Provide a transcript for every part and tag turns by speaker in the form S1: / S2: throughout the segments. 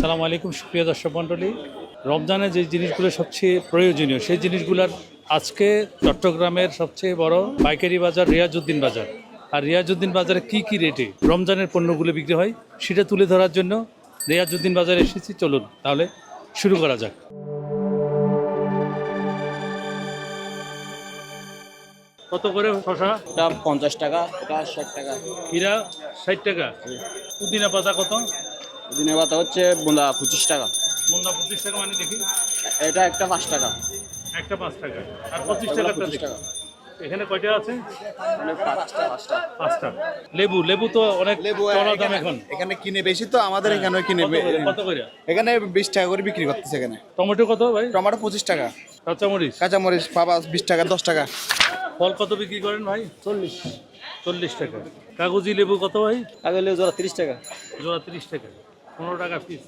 S1: সালাম আলাইকুম সুপ্রিয় দর্শক মণ্ডলী। রমজানে যে জিনিসগুলো সবচেয়ে প্রয়োজনীয় সেই জিনিসগুলোর আজকে চট্টগ্রামের সবচেয়ে বড় পাইকারি বাজার রিয়াজউদ্দিন বাজার। আর রিয়াজউদ্দিন বাজারে কি কি রেটে রমজানের পণ্যগুলো বিক্রি হয় সেটা তুলে ধরার জন্য রিয়াজউদ্দিন বাজারে এসেছি। চলুন তাহলে শুরু করা যাক। কত করে শশা
S2: এটা পঞ্চাশ টাকা এটা ষাট টাকা।
S1: হীরা ষাট টাকা। পুদিনা পাতা কত?
S2: দিনের পাতা হচ্ছে বোঁদা পঁচিশ টাকা।
S1: মুন্ডা পঁচিশ টাকা মানে দেখি।
S2: এটা একটা পাঁচ টাকা।
S1: একটা পাঁচ টাকা। আর পঁচিশ টাকা
S2: পঁচিশ টাকা।
S1: এখানে কয়টা আছে?
S2: মানে পাঁচটা
S1: লেবু লেবু তো অনেক
S3: লেবু
S1: চড়া দাম
S3: এখন
S1: এখানে।
S3: কিনে বেশি তো আমাদের এখানেও কিনে
S1: কত করে?
S3: এখানে বিশ টাকা করে বিক্রি করতেছে এখানে।
S1: টমেটো কত ভাই?
S3: টমেটো পঁচিশ টাকা।
S1: কাঁচামরিচ?
S3: কাঁচামরিচ পাবা বিশ টাকা দশ টাকা।
S1: ফল কত বিক্রি করেন ভাই? চল্লিশ। চল্লিশ টাকা। কাগজি লেবু কত ভাই?
S2: আগে জোড়া তিরিশ টাকা।
S1: জোড়া তিরিশ টাকা। পনেরো টাকা পিস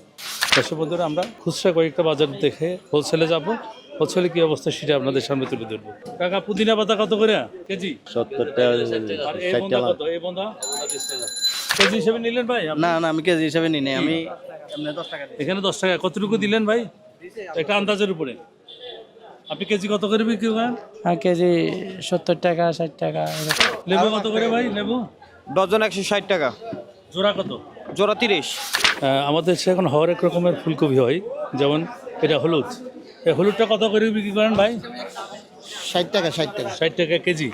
S1: দর্শক বন্ধুরা আমরা খুচরা কয়েকটা বাজার দেখে হোলসেলে যাব। হোলসেলে কি অবস্থা সেটা আপনাদের সামনে তুলে ধরবো। কাকা পুদিনা পাতা কত করে? কেজি?
S4: সত্তর টাকা
S1: আর এই বন্ধা কত? এই বন্ধা? কেজি হিসেবে নিলেন ভাই?
S4: না না আমি কেজি হিসাবে নিই আমি
S1: এখানে দশ টাকা। কতটুকু দিলেন ভাই? একটা আন্দাজের উপরে। আপনি কেজি কত করে বিক্রি করেন?
S5: আর কেজি সত্তর টাকা ষাট টাকা।
S1: লেবু কত করে ভাই? লেবু?
S4: ডজন একশো ষাট টাকা।
S1: জোড়া কত?
S4: জোড়া তিরিশ।
S1: আমাদের দেশে এখন হরেক রকমের ফুলকপি হয়। যেমন এটা হলুদ। এই হলুদটা কত করে বিক্রি করেন ভাই?
S3: ষাট টাকা ষাট টাকা।
S1: ষাট টাকা কেজি।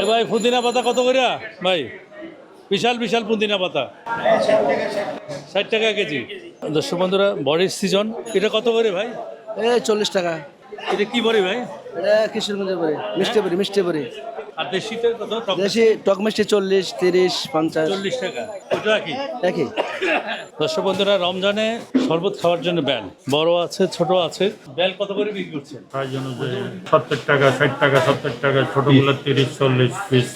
S1: এ ভাই পুদিনা পাতা কত করে ভাই বিশাল বিশাল পুদিনা পাতা। ষাট টাকা কেজি। দর্শক বন্ধুরা বড়ির সিজন এটা কত করে ভাই?
S5: এই চল্লিশ টাকা।
S1: এটা কি বড়ি ভাই?
S5: এটা কিশোরগঞ্জের পরে মিষ্টি পরি মিষ্টি পরি
S1: আর দেশিটা কত?
S5: দেশি টক মিষ্টি চল্লিশ তিরিশ পঞ্চাশ।
S1: চল্লিশ টাকা। ওটা কি?
S5: একই।
S1: দর্শক বন্ধুরা রমজানে শরবত খাওয়ার জন্য ব্যাল। বড় আছে ছোট আছে। ব্যাল কত করে বিক্রি করছেন?
S6: তাই জন্য যে সত্তর টাকা ষাট টাকা সত্তর টাকা ছোটগুলো তিরিশ চল্লিশ পিস।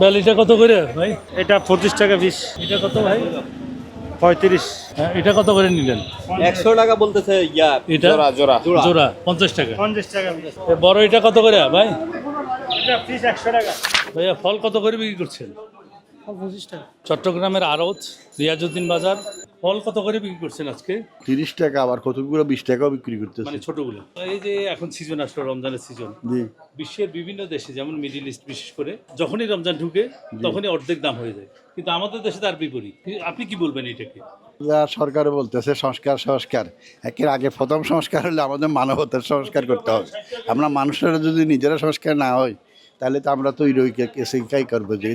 S1: ব্যাল এটা কত করে ভাই?
S6: এটা পঁচিশ টাকা পিস
S1: এটা কত ভাই?
S6: পঁয়ত্রিশ।
S1: হ্যাঁ, এটা কত করে নিলেন?
S4: একশো টাকা বলতেছে ইয়া
S1: এটা?
S3: জোড়া
S1: জোড়া। পঞ্চাশ টাকা।
S6: পঞ্চাশ টাকা
S1: বড় এটা কত করে ভাই?
S6: এটা পিস একশো টাকা।
S1: ভাইয়া ফল কত করে বিক্রি করছেন? চট্টগ্রামের আড়ত রিয়াজুদ্দিন বাজার। ফল কত করে বিক্রি করছেন আজকে?
S7: তিরিশ টাকা আবার কতগুলো বিশ টাকাও বিক্রি করতেছে।
S1: মানে ছোটগুলো। এই যে এখন সিজন আসলো রমজানের সিজন বিশ্বের বিভিন্ন দেশে যেমন মিডিল ইস্ট বিশেষ করে যখনই রমজান ঢুকে তখনই অর্ধেক দাম হয়ে যায়। কিন্তু আমাদের দেশে তার বিপরীত। আপনি কি বলবেন এটাকে?
S7: যা সরকার বলতেছে সংস্কার সংস্কার। একের আগে প্রথম সংস্কার হলে আমাদের মানবতার সংস্কার করতে হবে। আমরা মানুষেরা যদি নিজেরা সংস্কার না হয় তাহলে তো আমরা তো ওই সেইটাই করব যে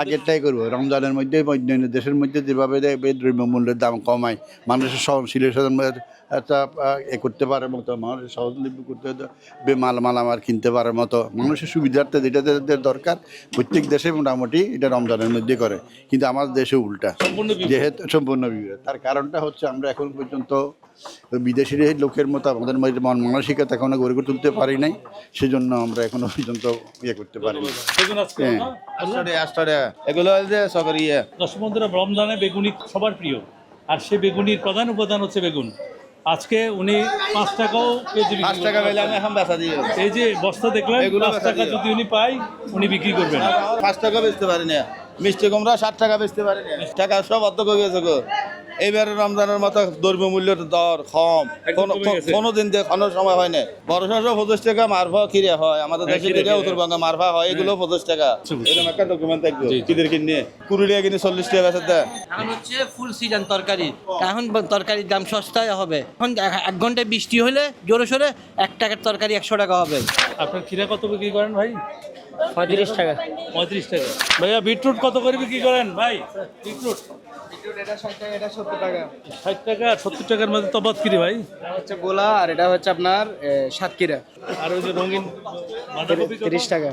S1: আগেরটাই
S7: করব। রমজানের মধ্যে অন্যান্য দেশের মধ্যে যেভাবে দেয় এই দ্রব্যমূল্যের দাম কমায় মানুষের সহনশীলের সাথে একটা এ করতে পারে মতো মানুষের সহজলভ্য করতে বে মাল মালামাল কিনতে পারার মতো মানুষের সুবিধার্থে যেটা দরকার প্রত্যেক দেশে মোটামুটি এটা রমজানের মধ্যে করে। কিন্তু আমাদের দেশে উল্টা যেহেতু সম্পূর্ণ বিপরীত। তার কারণটা হচ্ছে আমরা এখন পর্যন্ত বিদেশি লোকের মতো আমাদের মন মানসিকতা এখনও গড়ে তুলতে পারি নাই সেজন্য আমরা এখনও পর্যন্ত ইয়ে করতে পারি না
S1: বেগুন আজকে
S7: হ্যাঁ।
S3: এগুলো সরকারি ইয়ে।
S1: দর্শক বন্ধুরা রমজানে বেগুনি সবার প্রিয়। আর সে বেগুনির প্রধান উপাদান হচ্ছে বেগুন। আজকে উনি পাঁচ টাকাও কেজি
S3: পাঁচ টাকা। পেলে আমি এখন বেচা দিয়ে
S1: এই যে বস্তা
S3: এগুলো
S1: পাঁচ টাকা যদি উনি পায় উনি বিক্রি করবেন।
S3: পাঁচ টাকা বেচতে পারি না। মিষ্টি কুমড়া ষাট টাকা বেচতে পারি না। টাকা সব অর্ধ হয়ে গেছে গো। এইবারে রমজানের মতো দ্রব্য মূল্যের দর কম। কোনো। কোনো দিন দিয়ে কোনো সময় হয় না বড় সড়ো পঁচিশ টাকা মারভা কিরে হয়। আমাদের
S1: হ্যাঁ,
S3: দেশে
S1: খিরে,
S3: দিকে উত্তরবঙ্গে মারভা হয় এগুলো পঁচিশ টাকা।
S1: বুঝছি।
S3: এরকম একটা ডকুমেন্ট থাকবে। কিদের কিনে কুড়ি টাকা কিনে চল্লিশ টাকা বেচার দেয়।
S8: এখন হচ্ছে ফুল সিজন তরকারি। এখন তরকারির দাম সস্তায় হবে। এখন এক- এক ঘন্টায় বৃষ্টি হলে জোরে সোরে এক টাকার তরকারি একশো টাকা হবে।
S1: আপনার খিরা কত বিক্রি করেন ভাই?
S5: পঁয়ত্রিশ টাকা।
S1: পঁয়ত্রিশ টাকা। ভাইয়া বিটরুট কত করে বিক্রি করেন? ভাই বিটরুট। ষাট টাকা আর সত্তর টাকার মধ্যে তফাৎ কিরে ভাই।
S5: হচ্ছে গোলা আর এটা হচ্ছে আপনার সাতক্ষীরা।
S1: আর ওই যে রঙিন বাঁধাকপি?
S5: তিরিশ টাকা।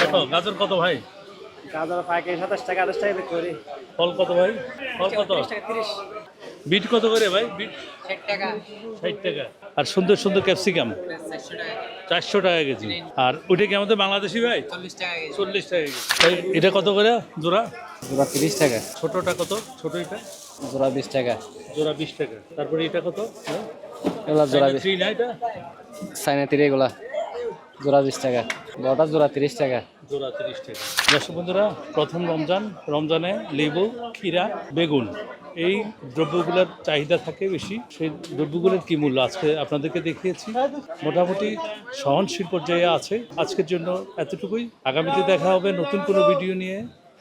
S1: কত? গাজর কত ভাই?
S5: গাজর পাইকারি সাতাশ টাকা আঠাশ টাকা বিক্রি করি।
S1: ফল কত ভাই? ফল কত? বিট কত করে ভাই? বিট ষাট টাকা। আর সুন্দর সুন্দর ক্যাপসিকাম? চারশো টাকা কেজি। আর ওইটা কি আমাদের বাংলাদেশি ভাই? চল্লিশ টাকা কেজি। ভাই, এটা কত করে জোড়া?
S5: জোড়া তিরিশ টাকা।
S1: ছোটটা কত? ছোট এটা
S5: জোড়া বিশ টাকা।
S1: জোড়া বিশ টাকা। তারপরে এটা কত?
S5: এগুলা জোড়া বিশ।
S1: না এটা?
S5: সাইনা তিরি এগুলা। জোড়া বিশ টাকা। বড়টা জোড়া তিরিশ টাকা।
S1: জোড়া তিরিশ টাকা। দর্শক বন্ধুরা প্রথম রমজান। রমজানে লেবু ক্ষীরা বেগুন। এই দ্রব্যগুলোর চাহিদা থাকে বেশি। সেই দ্রব্যগুলোর কী মূল্য? আজকে আপনাদেরকে দেখিয়েছি। মোটামুটি সহনশীল পর্যায়ে আছে। আজকের জন্য এতটুকুই। আগামীতে দেখা হবে নতুন কোনো ভিডিও নিয়ে,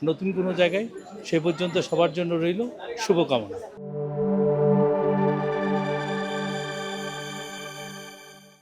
S1: নতুন কোনো জায়গায়। সে পর্যন্ত সবার জন্য রইল শুভকামনা।